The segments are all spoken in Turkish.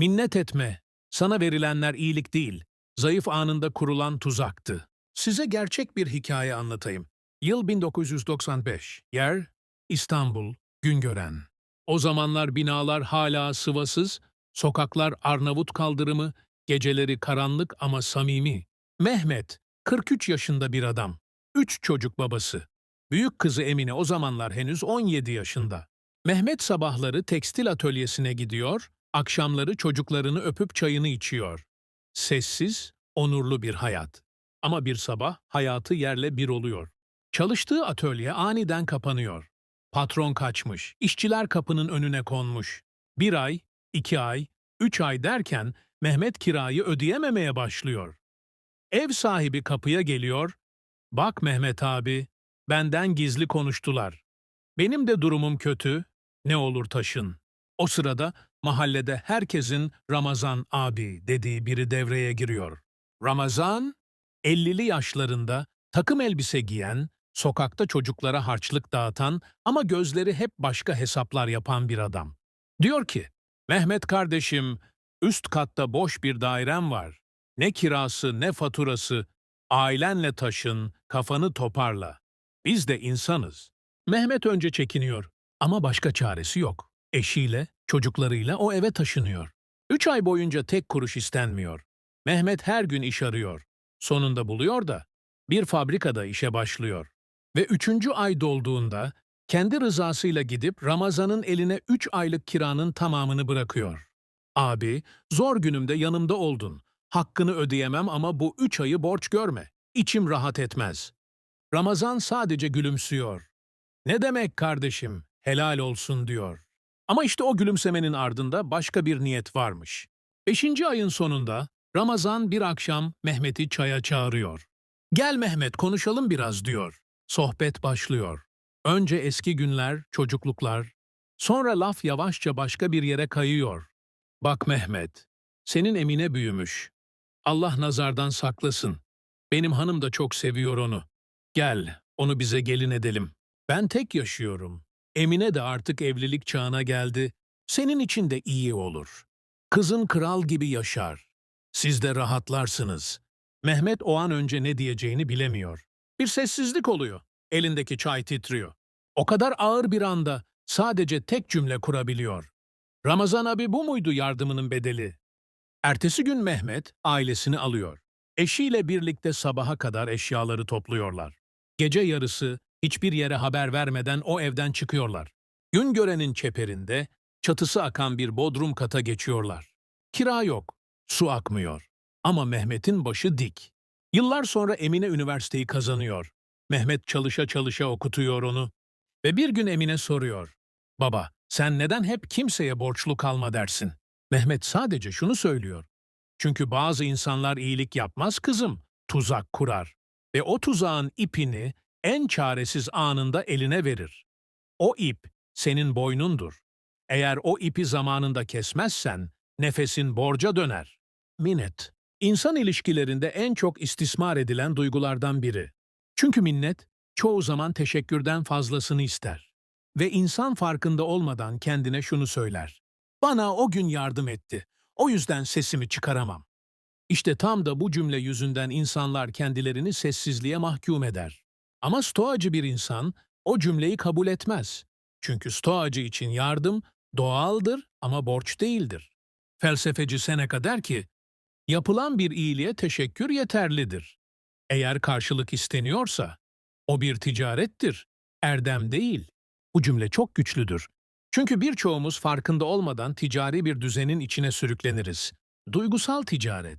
Minnet etme. Sana verilenler iyilik değil, zayıf anında kurulan tuzaktı. Size gerçek bir hikaye anlatayım. Yıl 1995. Yer İstanbul, Güngören. O zamanlar binalar hala sıvasız, sokaklar Arnavut kaldırımı, geceleri karanlık ama samimi. Mehmet, 43 yaşında bir adam. Üç çocuk babası. Büyük kızı Emine o zamanlar henüz 17 yaşında. Mehmet sabahları tekstil atölyesine gidiyor, akşamları çocuklarını öpüp çayını içiyor. Sessiz, onurlu bir hayat. Ama bir sabah hayatı yerle bir oluyor. Çalıştığı atölye aniden kapanıyor. Patron kaçmış, işçiler kapının önüne konmuş. Bir ay, iki ay, üç ay derken Mehmet kirayı ödeyememeye başlıyor. Ev sahibi kapıya geliyor, ''Bak Mehmet abi, benden gizli konuştular. Benim de durumum kötü, ne olur taşın.'' O sırada mahallede herkesin Ramazan abi dediği biri devreye giriyor. Ramazan, 50'li yaşlarında takım elbise giyen, sokakta çocuklara harçlık dağıtan ama gözleri hep başka hesaplar yapan bir adam. Diyor ki, Mehmet kardeşim, üst katta boş bir dairem var. Ne kirası ne faturası, ailenle taşın, kafanı toparla. Biz de insanız. Mehmet önce çekiniyor ama başka çaresi yok. Eşiyle, çocuklarıyla o eve taşınıyor. Üç ay boyunca tek kuruş istenmiyor. Mehmet her gün iş arıyor. Sonunda buluyor da bir fabrikada işe başlıyor. Ve üçüncü ay dolduğunda kendi rızasıyla gidip Ramazan'ın eline üç aylık kiranın tamamını bırakıyor. Abi, zor günümde yanımda oldun. Hakkını ödeyemem ama bu üç ayı borç görme. İçim rahat etmez. Ramazan sadece gülümsüyor. Ne demek kardeşim, helal olsun diyor. Ama işte o gülümsemenin ardında başka bir niyet varmış. Beşinci ayın sonunda Ramazan bir akşam Mehmet'i çaya çağırıyor. Gel Mehmet konuşalım biraz diyor. Sohbet başlıyor. Önce eski günler, çocukluklar, sonra laf yavaşça başka bir yere kayıyor. Bak Mehmet, senin Emine büyümüş. Allah nazardan saklasın. Benim hanım da çok seviyor onu. Gel, onu bize gelin edelim. Ben tek yaşıyorum. Emine de artık evlilik çağına geldi. Senin için de iyi olur. Kızın kral gibi yaşar. Siz de rahatlarsınız. Mehmet o an önce ne diyeceğini bilemiyor. Bir sessizlik oluyor. Elindeki çay titriyor. O kadar ağır bir anda sadece tek cümle kurabiliyor. Ramazan abi bu muydu yardımının bedeli? Ertesi gün Mehmet ailesini alıyor. Eşiyle birlikte sabaha kadar eşyaları topluyorlar. Gece yarısı hiçbir yere haber vermeden o evden çıkıyorlar. Gün görenin çeperinde çatısı akan bir bodrum kata geçiyorlar. Kira yok, su akmıyor. Ama Mehmet'in başı dik. Yıllar sonra Emine üniversiteyi kazanıyor. Mehmet çalışa çalışa okutuyor onu. Ve bir gün Emine soruyor. Baba, sen neden hep kimseye borçlu kalma dersin? Mehmet sadece şunu söylüyor. Çünkü bazı insanlar iyilik yapmaz kızım, tuzak kurar. Ve o tuzağın ipini en çaresiz anında eline verir. O ip senin boynundur. Eğer o ipi zamanında kesmezsen nefesin borca döner. Minnet, insan ilişkilerinde en çok istismar edilen duygulardan biri. Çünkü minnet çoğu zaman teşekkürden fazlasını ister. Ve insan farkında olmadan kendine şunu söyler. Bana o gün yardım etti. O yüzden sesimi çıkaramam. İşte tam da bu cümle yüzünden insanlar kendilerini sessizliğe mahkum eder. Ama stoacı bir insan o cümleyi kabul etmez. Çünkü stoacı için yardım doğaldır ama borç değildir. Felsefeci Seneca der ki, yapılan bir iyiliğe teşekkür yeterlidir. Eğer karşılık isteniyorsa, o bir ticarettir, erdem değil. Bu cümle çok güçlüdür. Çünkü birçoğumuz farkında olmadan ticari bir düzenin içine sürükleniriz. Duygusal ticaret,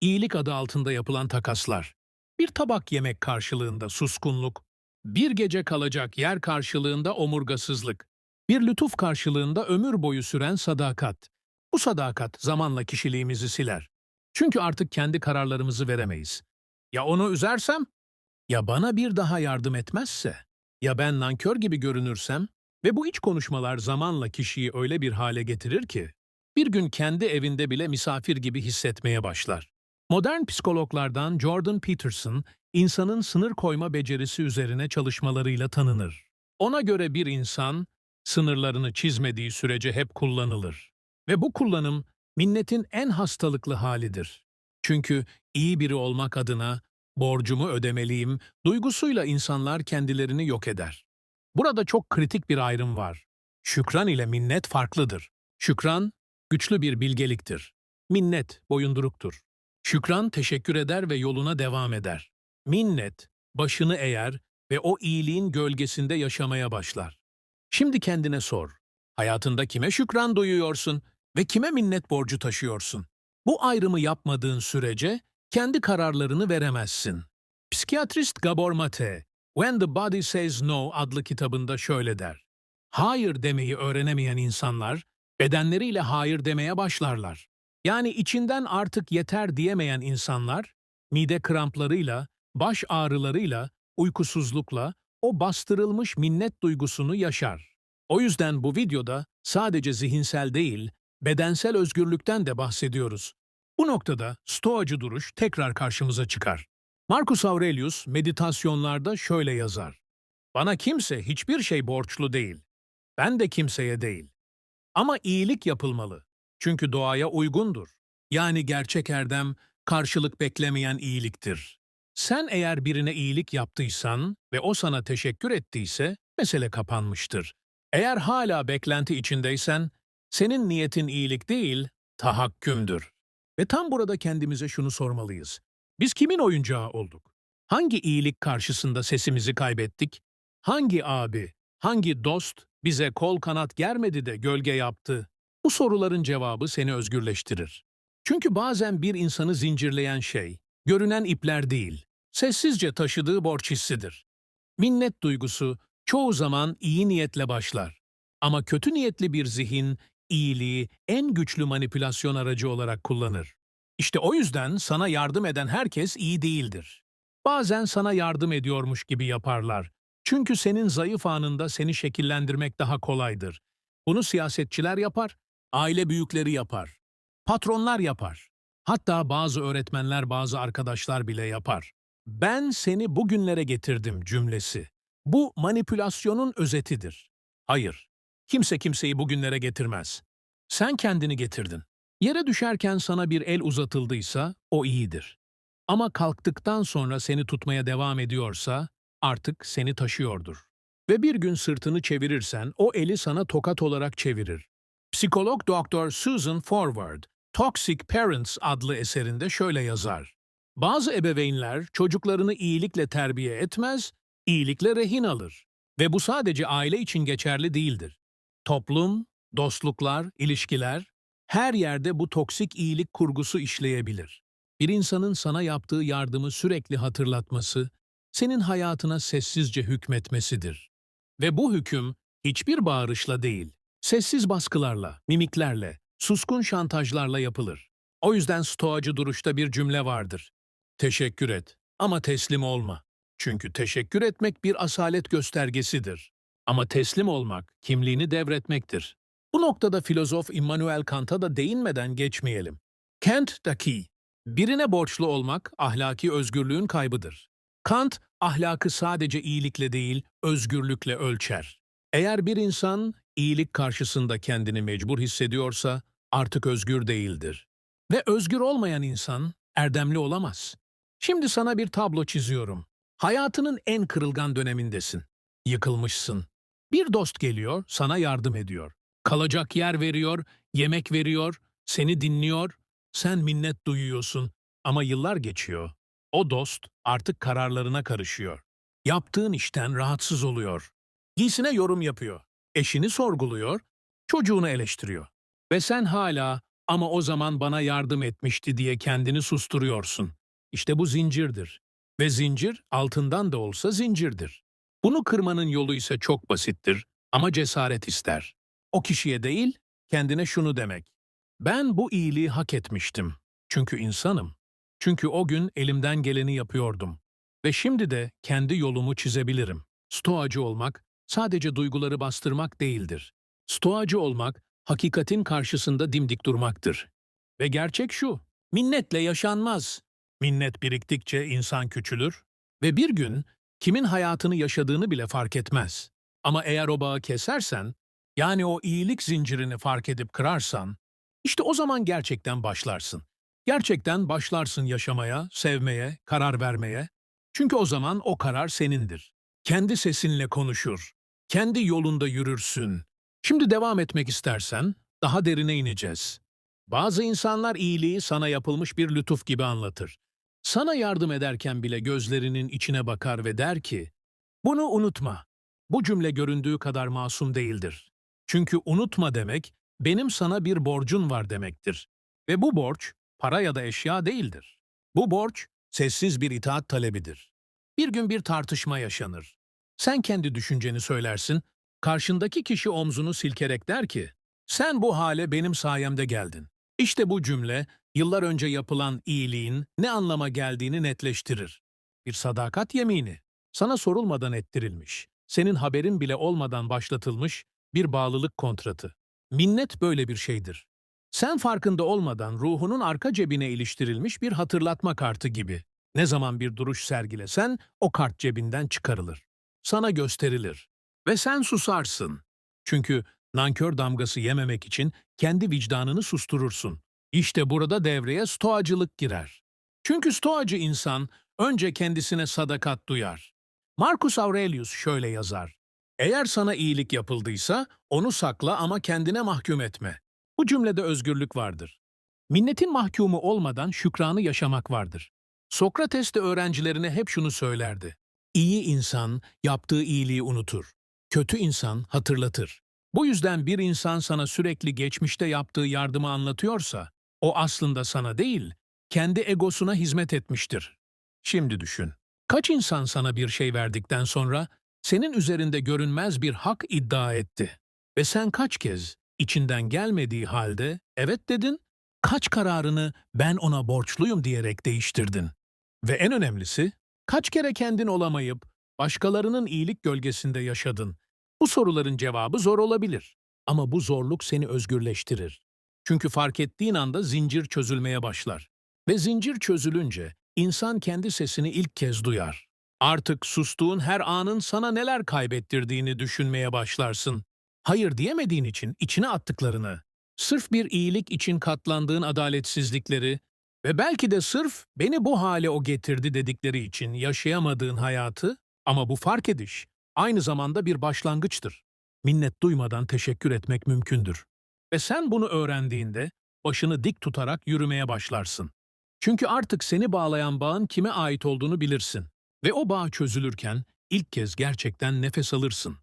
iyilik adı altında yapılan takaslar, bir tabak yemek karşılığında suskunluk, bir gece kalacak yer karşılığında omurgasızlık, bir lütuf karşılığında ömür boyu süren sadakat. Bu sadakat zamanla kişiliğimizi siler. Çünkü artık kendi kararlarımızı veremeyiz. Ya onu üzersem? Ya bana bir daha yardım etmezse? Ya ben nankör gibi görünürsem? Ve bu iç konuşmalar zamanla kişiyi öyle bir hale getirir ki, bir gün kendi evinde bile misafir gibi hissetmeye başlar. Modern psikologlardan Jordan Peterson, insanın sınır koyma becerisi üzerine çalışmalarıyla tanınır. Ona göre bir insan, sınırlarını çizmediği sürece hep kullanılır. Ve bu kullanım minnetin en hastalıklı halidir. Çünkü iyi biri olmak adına borcumu ödemeliyim duygusuyla insanlar kendilerini yok eder. Burada çok kritik bir ayrım var. Şükran ile minnet farklıdır. Şükran, güçlü bir bilgeliktir. Minnet, boyunduruktur. Şükran teşekkür eder ve yoluna devam eder. Minnet, başını eğer ve o iyiliğin gölgesinde yaşamaya başlar. Şimdi kendine sor. Hayatında kime şükran duyuyorsun ve kime minnet borcu taşıyorsun? Bu ayrımı yapmadığın sürece kendi kararlarını veremezsin. Psikiyatrist Gabor Mate, When the Body Says No adlı kitabında şöyle der. Hayır demeyi öğrenemeyen insanlar, bedenleriyle hayır demeye başlarlar. Yani içinden artık yeter diyemeyen insanlar, mide kramplarıyla, baş ağrılarıyla, uykusuzlukla o bastırılmış minnet duygusunu yaşar. O yüzden bu videoda sadece zihinsel değil, bedensel özgürlükten de bahsediyoruz. Bu noktada stoacı duruş tekrar karşımıza çıkar. Marcus Aurelius meditasyonlarda şöyle yazar. Bana kimse hiçbir şey borçlu değil. Ben de kimseye değil. Ama iyilik yapılmalı. Çünkü doğaya uygundur. Yani gerçek erdem karşılık beklemeyen iyiliktir. Sen eğer birine iyilik yaptıysan ve o sana teşekkür ettiyse mesele kapanmıştır. Eğer hala beklenti içindeysen senin niyetin iyilik değil, tahakkümdür. Ve tam burada kendimize şunu sormalıyız. Biz kimin oyuncağı olduk? Hangi iyilik karşısında sesimizi kaybettik? Hangi abi, hangi dost bize kol kanat germedi de gölge yaptı? Bu soruların cevabı seni özgürleştirir. Çünkü bazen bir insanı zincirleyen şey, görünen ipler değil, sessizce taşıdığı borç hissidir. Minnet duygusu çoğu zaman iyi niyetle başlar. Ama kötü niyetli bir zihin, iyiliği en güçlü manipülasyon aracı olarak kullanır. İşte o yüzden sana yardım eden herkes iyi değildir. Bazen sana yardım ediyormuş gibi yaparlar. Çünkü senin zayıf anında seni şekillendirmek daha kolaydır. Bunu siyasetçiler yapar, aile büyükleri yapar, patronlar yapar. Hatta bazı öğretmenler, bazı arkadaşlar bile yapar. Ben seni bugünlere getirdim cümlesi. Bu manipülasyonun özetidir. Hayır, kimse kimseyi bugünlere getirmez. Sen kendini getirdin. Yere düşerken sana bir el uzatıldıysa o iyidir. Ama kalktıktan sonra seni tutmaya devam ediyorsa artık seni taşıyordur. Ve bir gün sırtını çevirirsen o eli sana tokat olarak çevirir. Psikolog Dr. Susan Forward, Toxic Parents adlı eserinde şöyle yazar. Bazı ebeveynler çocuklarını iyilikle terbiye etmez, iyilikle rehin alır. Ve bu sadece aile için geçerli değildir. Toplum, dostluklar, ilişkiler, her yerde bu toksik iyilik kurgusu işleyebilir. Bir insanın sana yaptığı yardımı sürekli hatırlatması, senin hayatına sessizce hükmetmesidir. Ve bu hüküm hiçbir bağırışla değil, sessiz baskılarla, mimiklerle, suskun şantajlarla yapılır. O yüzden stoacı duruşta bir cümle vardır. Teşekkür et ama teslim olma. Çünkü teşekkür etmek bir asalet göstergesidir. Ama teslim olmak kimliğini devretmektir. Bu noktada filozof Immanuel Kant'a da değinmeden geçmeyelim. Kant da ki, birine borçlu olmak ahlaki özgürlüğün kaybıdır. Kant, ahlakı sadece iyilikle değil, özgürlükle ölçer. Eğer bir insan iyilik karşısında kendini mecbur hissediyorsa artık özgür değildir. Ve özgür olmayan insan erdemli olamaz. Şimdi sana bir tablo çiziyorum. Hayatının en kırılgan dönemindesin. Yıkılmışsın. Bir dost geliyor, sana yardım ediyor. Kalacak yer veriyor, yemek veriyor, seni dinliyor. Sen minnet duyuyorsun ama yıllar geçiyor. O dost artık kararlarına karışıyor. Yaptığın işten rahatsız oluyor. Giysine yorum yapıyor. Eşini sorguluyor, çocuğunu eleştiriyor. Ve sen hala ama o zaman bana yardım etmişti diye kendini susturuyorsun. İşte bu zincirdir. Ve zincir altından da olsa zincirdir. Bunu kırmanın yolu ise çok basittir ama cesaret ister. O kişiye değil, kendine şunu demek. Ben bu iyiliği hak etmiştim. Çünkü insanım. Çünkü o gün elimden geleni yapıyordum. Ve şimdi de kendi yolumu çizebilirim. Stoacı olmak, sadece duyguları bastırmak değildir. Stoacı olmak, hakikatin karşısında dimdik durmaktır. Ve gerçek şu, minnetle yaşanmaz. Minnet biriktikçe insan küçülür ve bir gün kimin hayatını yaşadığını bile fark etmez. Ama eğer o bağı kesersen, yani o iyilik zincirini fark edip kırarsan, İşte o zaman gerçekten başlarsın. Gerçekten başlarsın yaşamaya, sevmeye, karar vermeye. Çünkü o zaman o karar senindir. Kendi sesinle konuşur. Kendi yolunda yürürsün. Şimdi devam etmek istersen daha derine ineceğiz. Bazı insanlar iyiliği sana yapılmış bir lütuf gibi anlatır. Sana yardım ederken bile gözlerinin içine bakar ve der ki, bunu unutma. Bu cümle göründüğü kadar masum değildir. Çünkü unutma demek, benim sana bir borcun var demektir. Ve bu borç, para ya da eşya değildir. Bu borç, sessiz bir itaat talebidir. Bir gün bir tartışma yaşanır. Sen kendi düşünceni söylersin, karşındaki kişi omzunu silkerek der ki, sen bu hale benim sayemde geldin. İşte bu cümle, yıllar önce yapılan iyiliğin ne anlama geldiğini netleştirir. Bir sadakat yemini, sana sorulmadan ettirilmiş, senin haberin bile olmadan başlatılmış bir bağlılık kontratı. Minnet böyle bir şeydir. Sen farkında olmadan ruhunun arka cebine iliştirilmiş bir hatırlatma kartı gibi. Ne zaman bir duruş sergilesen o kart cebinden çıkarılır. Sana gösterilir. Ve sen susarsın. Çünkü nankör damgası yememek için kendi vicdanını susturursun. İşte burada devreye stoacılık girer. Çünkü stoacı insan önce kendisine sadakat duyar. Marcus Aurelius şöyle yazar. Eğer sana iyilik yapıldıysa onu sakla ama kendine mahkum etme. Bu cümlede özgürlük vardır. Minnetin mahkumu olmadan şükranı yaşamak vardır. Sokrates de öğrencilerine hep şunu söylerdi. İyi insan yaptığı iyiliği unutur. Kötü insan hatırlatır. Bu yüzden bir insan sana sürekli geçmişte yaptığı yardımı anlatıyorsa, o aslında sana değil, kendi egosuna hizmet etmiştir. Şimdi düşün. Kaç insan sana bir şey verdikten sonra senin üzerinde görünmez bir hak iddia etti? Ve sen kaç kez içinden gelmediği halde evet dedin, kaç kararını ben ona borçluyum diyerek değiştirdin? Ve en önemlisi, kaç kere kendin olamayıp başkalarının iyilik gölgesinde yaşadın? Bu soruların cevabı zor olabilir. Ama bu zorluk seni özgürleştirir. Çünkü fark ettiğin anda zincir çözülmeye başlar. Ve zincir çözülünce insan kendi sesini ilk kez duyar. Artık sustuğun her anın sana neler kaybettirdiğini düşünmeye başlarsın. Hayır diyemediğin için içine attıklarını, sırf bir iyilik için katlandığın adaletsizlikleri ve belki de sırf beni bu hale o getirdi dedikleri için yaşayamadığın hayatı ama bu fark ediş aynı zamanda bir başlangıçtır. Minnet duymadan teşekkür etmek mümkündür. Ve sen bunu öğrendiğinde başını dik tutarak yürümeye başlarsın. Çünkü artık seni bağlayan bağın kime ait olduğunu bilirsin. Ve o bağ çözülürken ilk kez gerçekten nefes alırsın.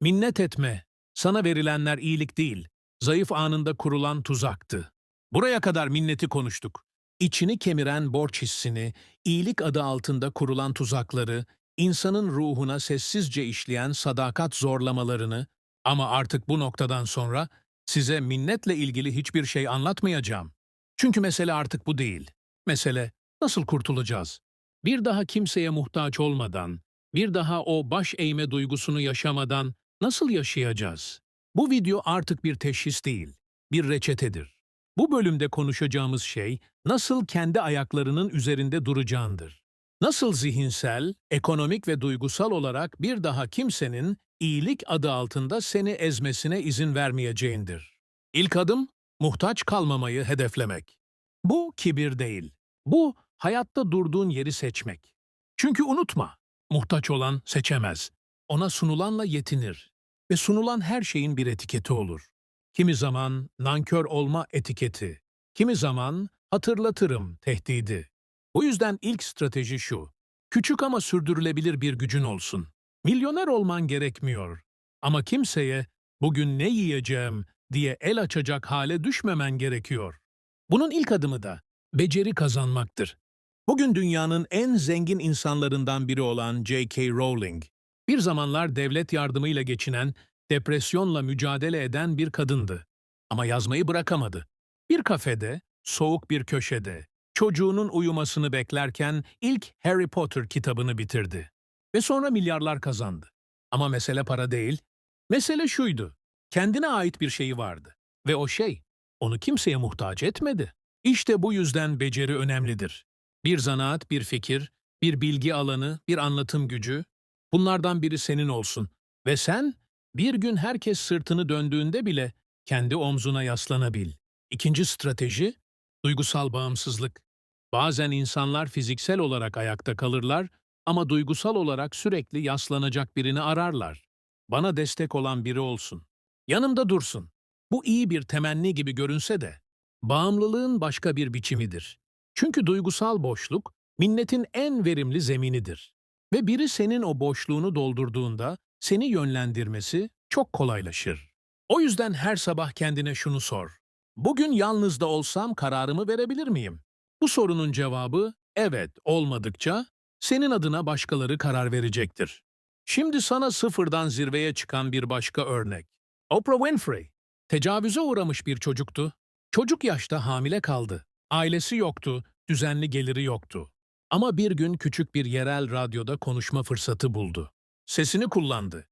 Minnet etme. Sana verilenler iyilik değil, zayıf anında kurulan tuzaktı. Buraya kadar minneti konuştuk. İçini kemiren borç hissini, iyilik adı altında kurulan tuzakları, insanın ruhuna sessizce işleyen sadakat zorlamalarını ama artık bu noktadan sonra size minnetle ilgili hiçbir şey anlatmayacağım. Çünkü mesele artık bu değil. Mesele nasıl kurtulacağız? Bir daha kimseye muhtaç olmadan, bir daha o baş eğme duygusunu yaşamadan nasıl yaşayacağız? Bu video artık bir teşhis değil, bir reçetedir. Bu bölümde konuşacağımız şey nasıl kendi ayaklarının üzerinde duracağındır. Nasıl zihinsel, ekonomik ve duygusal olarak bir daha kimsenin iyilik adı altında seni ezmesine izin vermeyeceğindir. İlk adım, muhtaç kalmamayı hedeflemek. Bu kibir değil. Bu, hayatta durduğun yeri seçmek. Çünkü unutma, muhtaç olan seçemez. Ona sunulanla yetinir. Ve sunulan her şeyin bir etiketi olur. Kimi zaman nankör olma etiketi, kimi zaman hatırlatırım tehdidi. Bu yüzden ilk strateji şu. Küçük ama sürdürülebilir bir gücün olsun. Milyoner olman gerekmiyor. Ama kimseye bugün ne yiyeceğim diye el açacak hale düşmemen gerekiyor. Bunun ilk adımı da beceri kazanmaktır. Bugün dünyanın en zengin insanlarından biri olan J.K. Rowling, bir zamanlar devlet yardımıyla geçinen, depresyonla mücadele eden bir kadındı. Ama yazmayı bırakamadı. Bir kafede, soğuk bir köşede, çocuğunun uyumasını beklerken ilk Harry Potter kitabını bitirdi. Ve sonra milyarlar kazandı. Ama mesele para değil, mesele şuydu. Kendine ait bir şeyi vardı. Ve o şey, onu kimseye muhtaç etmedi. İşte bu yüzden beceri önemlidir. Bir zanaat, bir fikir, bir bilgi alanı, bir anlatım gücü, bunlardan biri senin olsun. Ve sen, bir gün herkes sırtını döndüğünde bile kendi omzuna yaslanabil. İkinci strateji, duygusal bağımsızlık. Bazen insanlar fiziksel olarak ayakta kalırlar ama duygusal olarak sürekli yaslanacak birini ararlar. Bana destek olan biri olsun. Yanımda dursun. Bu iyi bir temenni gibi görünse de, bağımlılığın başka bir biçimidir. Çünkü duygusal boşluk, minnetin en verimli zeminidir. Ve biri senin o boşluğunu doldurduğunda, seni yönlendirmesi çok kolaylaşır. O yüzden her sabah kendine şunu sor. Bugün yalnız da olsam kararımı verebilir miyim? Bu sorunun cevabı evet olmadıkça senin adına başkaları karar verecektir. Şimdi sana sıfırdan zirveye çıkan bir başka örnek. Oprah Winfrey. Tecavüze uğramış bir çocuktu. Çocuk yaşta hamile kaldı. Ailesi yoktu, düzenli geliri yoktu. Ama bir gün küçük bir yerel radyoda konuşma fırsatı buldu. Sesini kullandı.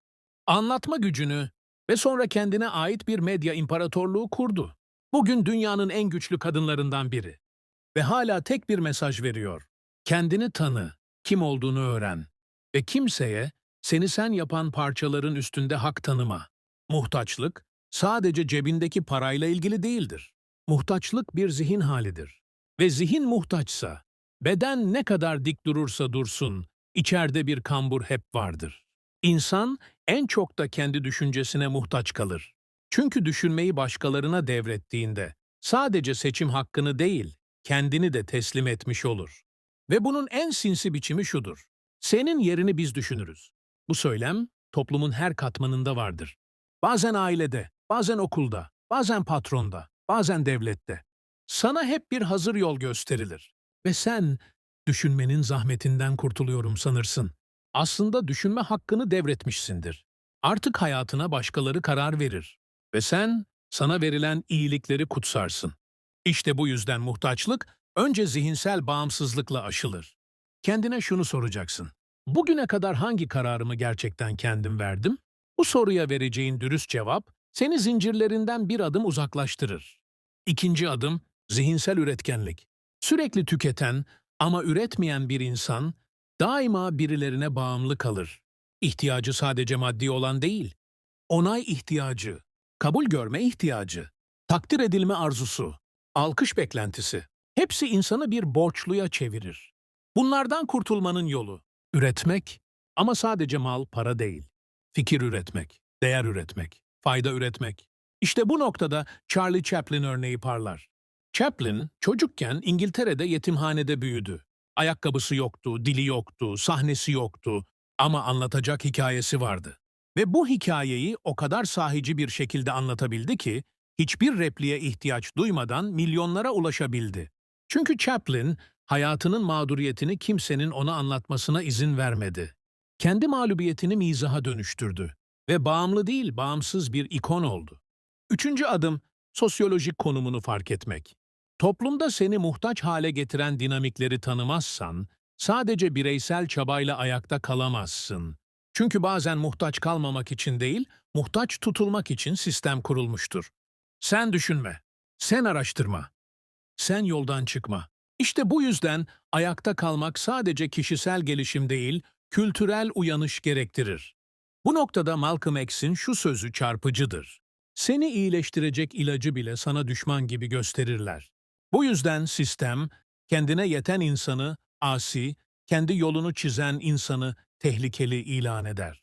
Anlatma gücünü ve sonra kendine ait bir medya imparatorluğu kurdu. Bugün dünyanın en güçlü kadınlarından biri. Ve hala tek bir mesaj veriyor. Kendini tanı, kim olduğunu öğren. Ve kimseye seni sen yapan parçaların üstünde hak tanıma. Muhtaçlık sadece cebindeki parayla ilgili değildir. Muhtaçlık bir zihin halidir. Ve zihin muhtaçsa, beden ne kadar dik durursa dursun, içeride bir kambur hep vardır. İnsan en çok da kendi düşüncesine muhtaç kalır. Çünkü düşünmeyi başkalarına devrettiğinde sadece seçim hakkını değil, kendini de teslim etmiş olur. Ve bunun en sinsi biçimi şudur. Senin yerini biz düşünürüz. Bu söylem toplumun her katmanında vardır. Bazen ailede, bazen okulda, bazen patronda, bazen devlette. Sana hep bir hazır yol gösterilir. Ve sen düşünmenin zahmetinden kurtuluyorum sanırsın. Aslında düşünme hakkını devretmişsindir. Artık hayatına başkaları karar verir. Ve sen sana verilen iyilikleri kutsarsın. İşte bu yüzden muhtaçlık önce zihinsel bağımsızlıkla aşılır. Kendine şunu soracaksın. Bugüne kadar hangi kararımı gerçekten kendim verdim? Bu soruya vereceğin dürüst cevap seni zincirlerinden bir adım uzaklaştırır. İkinci adım zihinsel üretkenlik. Sürekli tüketen ama üretmeyen bir insan daima birilerine bağımlı kalır. İhtiyacı sadece maddi olan değil, onay ihtiyacı, kabul görme ihtiyacı, takdir edilme arzusu, alkış beklentisi, hepsi insanı bir borçluya çevirir. Bunlardan kurtulmanın yolu, üretmek ama sadece mal, para değil. Fikir üretmek, değer üretmek, fayda üretmek. İşte bu noktada Charlie Chaplin örneği parlar. Chaplin çocukken İngiltere'de yetimhanede büyüdü. Ayakkabısı yoktu, dili yoktu, sahnesi yoktu ama anlatacak hikayesi vardı. Ve bu hikayeyi o kadar sahici bir şekilde anlatabildi ki, hiçbir repliğe ihtiyaç duymadan milyonlara ulaşabildi. Çünkü Chaplin, hayatının mağduriyetini kimsenin ona anlatmasına izin vermedi. Kendi mağlubiyetini mizaha dönüştürdü ve bağımlı değil, bağımsız bir ikon oldu. Üçüncü adım, sosyolojik konumunu fark etmek. Toplumda seni muhtaç hale getiren dinamikleri tanımazsan, sadece bireysel çabayla ayakta kalamazsın. Çünkü bazen muhtaç kalmamak için değil, muhtaç tutulmak için sistem kurulmuştur. Sen düşünme, sen araştırma, sen yoldan çıkma. İşte bu yüzden ayakta kalmak sadece kişisel gelişim değil, kültürel uyanış gerektirir. Bu noktada Malcolm X'in şu sözü çarpıcıdır. Seni iyileştirecek ilacı bile sana düşman gibi gösterirler. Bu yüzden sistem, kendine yeten insanı asi, kendi yolunu çizen insanı tehlikeli ilan eder.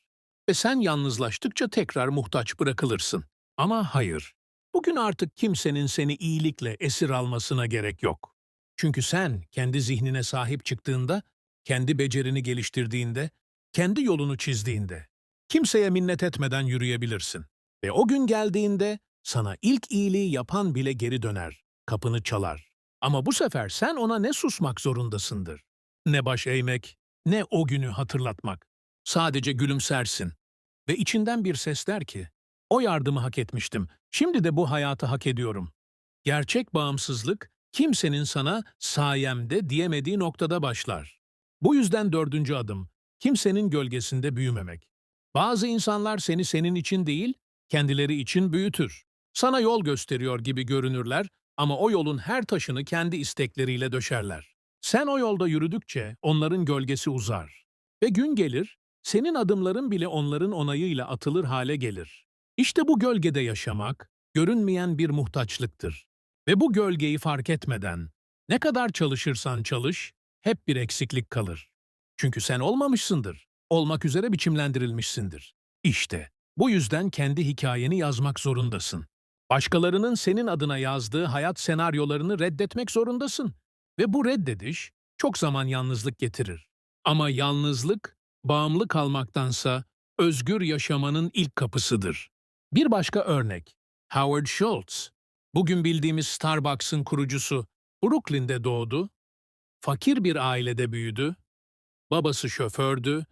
Ve sen yalnızlaştıkça tekrar muhtaç bırakılırsın. Ama hayır, bugün artık kimsenin seni iyilikle esir almasına gerek yok. Çünkü sen kendi zihnine sahip çıktığında, kendi becerini geliştirdiğinde, kendi yolunu çizdiğinde, kimseye minnet etmeden yürüyebilirsin. Ve o gün geldiğinde sana ilk iyiliği yapan bile geri döner, kapını çalar. Ama bu sefer sen ona ne susmak zorundasındır, ne baş eğmek, ne o günü hatırlatmak. Sadece gülümsersin. Ve içinden bir ses der ki, o yardımı hak etmiştim, şimdi de bu hayatı hak ediyorum. Gerçek bağımsızlık, kimsenin sana sayemde diyemediği noktada başlar. Bu yüzden dördüncü adım, kimsenin gölgesinde büyümemek. Bazı insanlar seni senin için değil, kendileri için büyütür. Sana yol gösteriyor gibi görünürler ama o yolun her taşını kendi istekleriyle döşerler. Sen o yolda yürüdükçe onların gölgesi uzar. Ve gün gelir, senin adımların bile onların onayıyla atılır hale gelir. İşte bu gölgede yaşamak, görünmeyen bir muhtaçlıktır. Ve bu gölgeyi fark etmeden ne kadar çalışırsan çalış hep bir eksiklik kalır. Çünkü sen olmamışsındır, olmak üzere biçimlendirilmişsindir. İşte bu yüzden kendi hikayeni yazmak zorundasın. Başkalarının senin adına yazdığı hayat senaryolarını reddetmek zorundasın. Ve bu reddediş çok zaman yalnızlık getirir. Ama yalnızlık, bağımlı kalmaktansa özgür yaşamanın ilk kapısıdır. Bir başka örnek, Howard Schultz. Bugün bildiğimiz Starbucks'ın kurucusu Brooklyn'de doğdu, fakir bir ailede büyüdü, babası şofördü,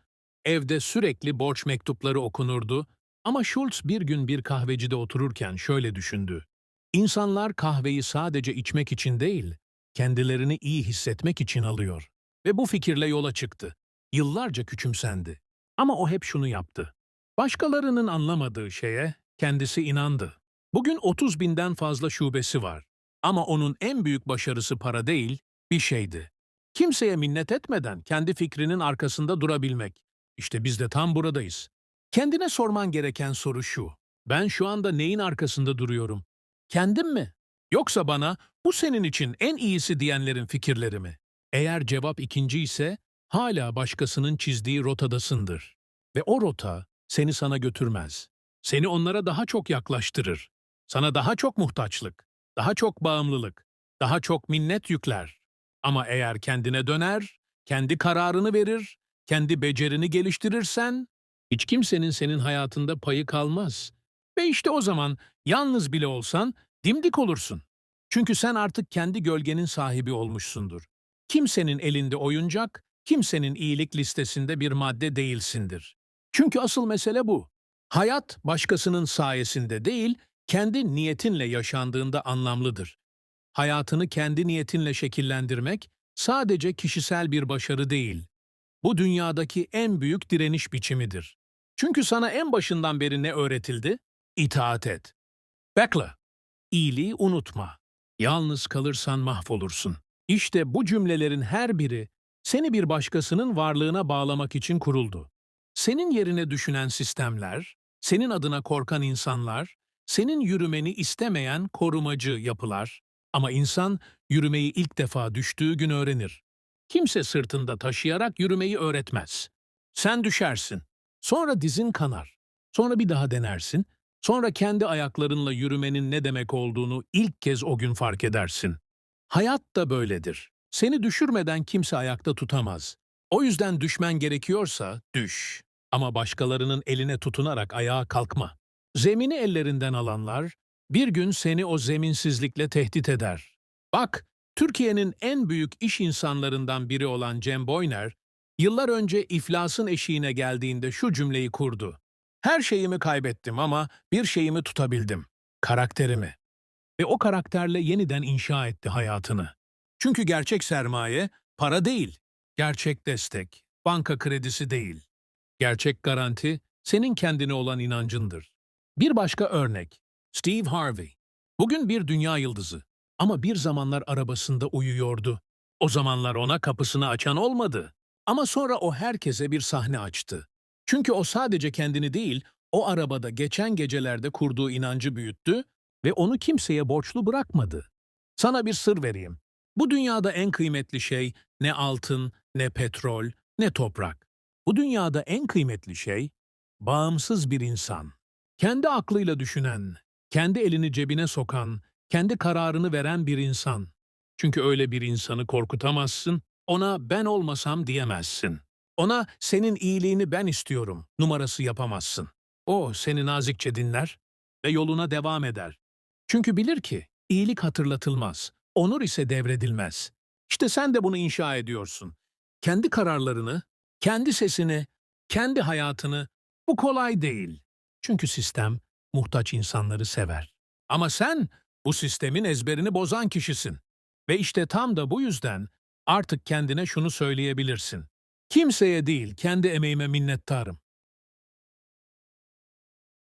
evde sürekli borç mektupları okunurdu ama Schultz bir gün bir kahvecide otururken şöyle düşündü. İnsanlar kahveyi sadece içmek için değil, kendilerini iyi hissetmek için alıyor. Ve bu fikirle yola çıktı. Yıllarca küçümsendi. Ama o hep şunu yaptı. Başkalarının anlamadığı şeye kendisi inandı. Bugün 30 binden fazla şubesi var. Ama onun en büyük başarısı para değil, bir şeydi. Kimseye minnet etmeden kendi fikrinin arkasında durabilmek. İşte biz de tam buradayız. Kendine sorman gereken soru şu. Ben şu anda neyin arkasında duruyorum? Kendim mi? Yoksa bana bu senin için en iyisi diyenlerin fikirleri mi? Eğer cevap ikinci ise hala başkasının çizdiği rotadasındır. Ve o rota seni sana götürmez. Seni onlara daha çok yaklaştırır. Sana daha çok muhtaçlık, daha çok bağımlılık, daha çok minnet yükler. Ama eğer kendine döner, kendi kararını verir, kendi becerini geliştirirsen, hiç kimsenin senin hayatında payı kalmaz. Ve işte o zaman yalnız bile olsan dimdik olursun. Çünkü sen artık kendi gölgenin sahibi olmuşsundur. Kimsenin elinde oyuncak, kimsenin iyilik listesinde bir madde değilsindir. Çünkü asıl mesele bu. Hayat başkasının sayesinde değil, kendi niyetinle yaşandığında anlamlıdır. Hayatını kendi niyetinle şekillendirmek sadece kişisel bir başarı değil. Bu dünyadaki en büyük direniş biçimidir. Çünkü sana en başından beri ne öğretildi? İtaat et. Bekle. İyiliği unutma. Yalnız kalırsan mahvolursun. İşte bu cümlelerin her biri seni bir başkasının varlığına bağlamak için kuruldu. Senin yerine düşünen sistemler, senin adına korkan insanlar, senin yürümeni istemeyen korumacı yapılar. Ama insan yürümeyi ilk defa düştüğü gün öğrenir. Kimse sırtında taşıyarak yürümeyi öğretmez. Sen düşersin. Sonra dizin kanar. Sonra bir daha denersin. Sonra kendi ayaklarınla yürümenin ne demek olduğunu ilk kez o gün fark edersin. Hayat da böyledir. Seni düşürmeden kimse ayakta tutamaz. O yüzden düşmen gerekiyorsa düş. Ama başkalarının eline tutunarak ayağa kalkma. Zemini ellerinden alanlar bir gün seni o zeminsizlikle tehdit eder. Bak, Türkiye'nin en büyük iş insanlarından biri olan Cem Boyner, yıllar önce iflasın eşiğine geldiğinde şu cümleyi kurdu. Her şeyimi kaybettim ama bir şeyimi tutabildim. Karakterimi. Ve o karakterle yeniden inşa etti hayatını. Çünkü gerçek sermaye para değil. Gerçek destek, banka kredisi değil. Gerçek garanti senin kendine olan inancındır. Bir başka örnek. Steve Harvey. Bugün bir dünya yıldızı. Ama bir zamanlar arabasında uyuyordu. O zamanlar ona kapısını açan olmadı. Ama sonra o herkese bir sahne açtı. Çünkü o sadece kendini değil, o arabada geçen gecelerde kurduğu inancı büyüttü ve onu kimseye borçlu bırakmadı. Sana bir sır vereyim. Bu dünyada en kıymetli şey ne altın, ne petrol, ne toprak. Bu dünyada en kıymetli şey bağımsız bir insan. Kendi aklıyla düşünen, kendi elini cebine sokan, kendi kararını veren bir insan. Çünkü öyle bir insanı korkutamazsın, ona ben olmasam diyemezsin. Ona senin iyiliğini ben istiyorum numarası yapamazsın. O seni nazikçe dinler ve yoluna devam eder. Çünkü bilir ki iyilik hatırlatılmaz, onur ise devredilmez. İşte sen de bunu inşa ediyorsun. Kendi kararlarını, kendi sesini, kendi hayatını bu kolay değil. Çünkü sistem muhtaç insanları sever. Ama sen bu sistemin ezberini bozan kişisin. Ve işte tam da bu yüzden artık kendine şunu söyleyebilirsin. Kimseye değil kendi emeğime minnettarım.